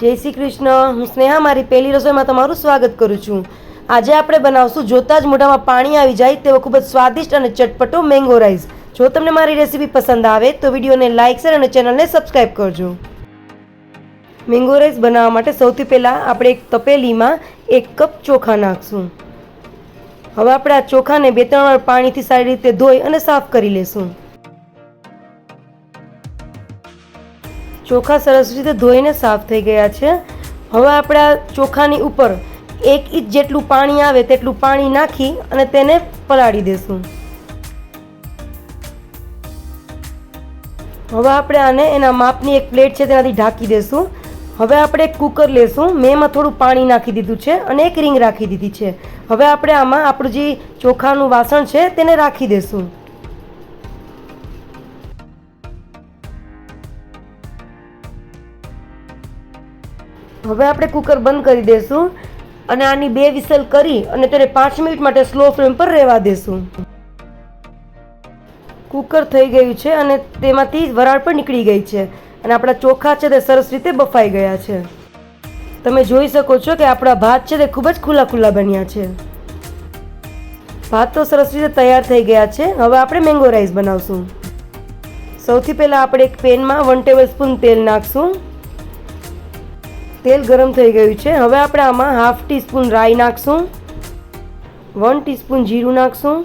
જય શ્રી કૃષ્ણ. હું સ્નેહા, મારી પહેલી રસોઈમાં તમારું સ્વાગત કરું છું. આજે આપણે બનાવશું જોતાં જ મોઢામાં પાણી આવી જાય તેવો ખૂબ જ સ્વાદિષ્ટ અને ચટપટો મેંગો રાઈસ. જો તમને મારી રેસીપી પસંદ આવે તો વિડીયોને લાઇક શેર અને ચેનલને સબસ્ક્રાઈબ કરજો. મેંગો રાઈસ બનાવવા માટે સૌથી પહેલાં આપણે એક તપેલીમાં એક કપ ચોખા નાખશું. હવે આપણે આ ચોખાને બે ત્રણ વાર પાણીથી સારી રીતે ધોઈ અને સાફ કરી લેશું. ચોખા સરસ રીતે ધોઈને સાફ થઈ ગયા છે. હવે આપણે આ ચોખાની ઉપર એક ઇંચ જેટલું પાણી આવે તેટલું પાણી નાખી અને તેને પલાળી દેશું. હવે આપણે આને એના માપની એક પ્લેટ છે તેનાથી ઢાંકી દેશું. હવે આપણે એક કુકર લેશું. મેં એમાં થોડું પાણી નાખી દીધું છે અને એક રીંગ રાખી દીધી છે. હવે આપણે આમાં આપણું જે ચોખાનું વાસણ છે તેને રાખી દેશું. હવે આપણે કુકર બંધ કરી દેશું અને આની બે વિસલ કરી અને તેને પાંચ મિનિટ માટે સ્લો ફ્લેમ પર રહેવા દેશું. કુકર થઈ ગયું છે અને તેમાંથી વરાળ પણ નીકળી ગઈ છે અને આપણા ચોખા છે તે સરસ રીતે બફાઈ ગયા છે. તમે જોઈ શકો છો કે આપણા ભાત છે તે ખૂબ જ ખુલ્લા ખુલ્લા બન્યા છે. ભાત તો સરસ રીતે તૈયાર થઈ ગયા છે. હવે આપણે મેંગો રાઈસ બનાવશું. સૌથી પહેલાં આપણે એક પેનમાં વન ટેબલ સ્પૂન તેલ નાખશું. તેલ ગરમ થઈ ગયું છે. હવે આપણે આમાં હાફ ટીસ્પૂન રાઈ નાખશું. વન ટીસ્પૂન જીરું નાખશું.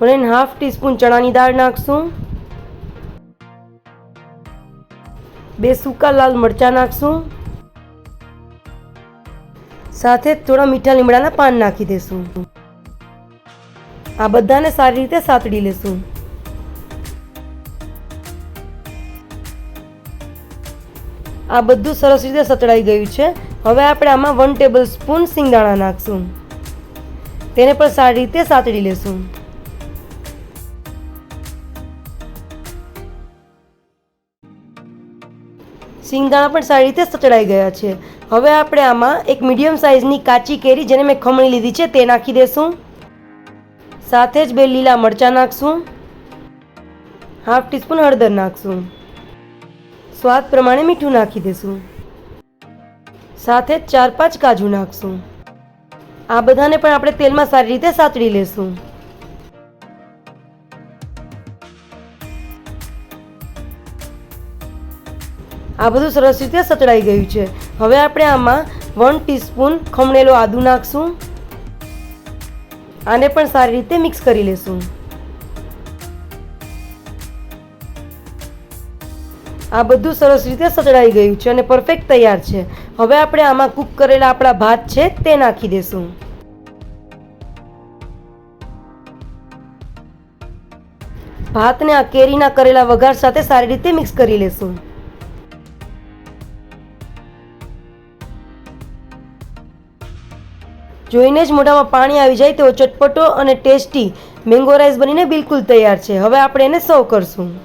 વન હાફ ટીસ્પૂન ચણાની દાળ નાખશું. બે સૂકા લાલ મરચાં નાખશું. સાથે થોડા મીઠા લીમડાના પાન નાખી દેશું. આ બધાને સારી રીતે સાતડી લેશું. આ બધું સરસ રીતે સચડાઈ ગયું છે. હવે આપણે આમાં વન ટેબલ સ્પૂન સિંગદાણા નાખશું. તેને પણ સારી રીતે સાતડી લેશું. સિંગદાણા પણ સારી રીતે સચડાઈ ગયા છે. હવે આપણે આમાં એક મીડિયમ સાઇઝની કાચી કેરી જેને મેં ખમણી લીધી છે તે નાખી દેશું. સાથે જ બે લીલા મરચાં નાખશું. હાફ ટીસ્પૂન હળદર નાખશું. સ્વાદ પ્રમાણે મીઠું નાખી દેશું. સાથે જ ચાર પાંચ કાજુ નાખશું. આ બધાને પણ આપણે તેલમાં સારી રીતે સાતડી લેશું. આ બધું સરસ રીતે સચડાઈ ગયું છે. હવે આપણે આમાં વન ટીસ્પૂન ખમણેલો આદુ નાખશું. આને પણ સારી રીતે મિક્સ કરી લેશું. આ બધું સરસ રીતે સચડાઈ ગયું છે અને પરફેક્ટ તૈયાર છે. હવે આપણે આમાં કૂક કરેલા આપણા ભાત છે તે નાખી દેશું. ભાતને આ કેરીના કરેલા વઘાર સાથે સારી રીતે મિક્સ કરી લેશું. જોઈને જ મોઢામાં પાણી આવી જાય તેવો ચટપટો અને ટેસ્ટી મેંગો રાઈસ બનીને બિલકુલ તૈયાર છે. હવે આપણે એને સર્વ કરશું.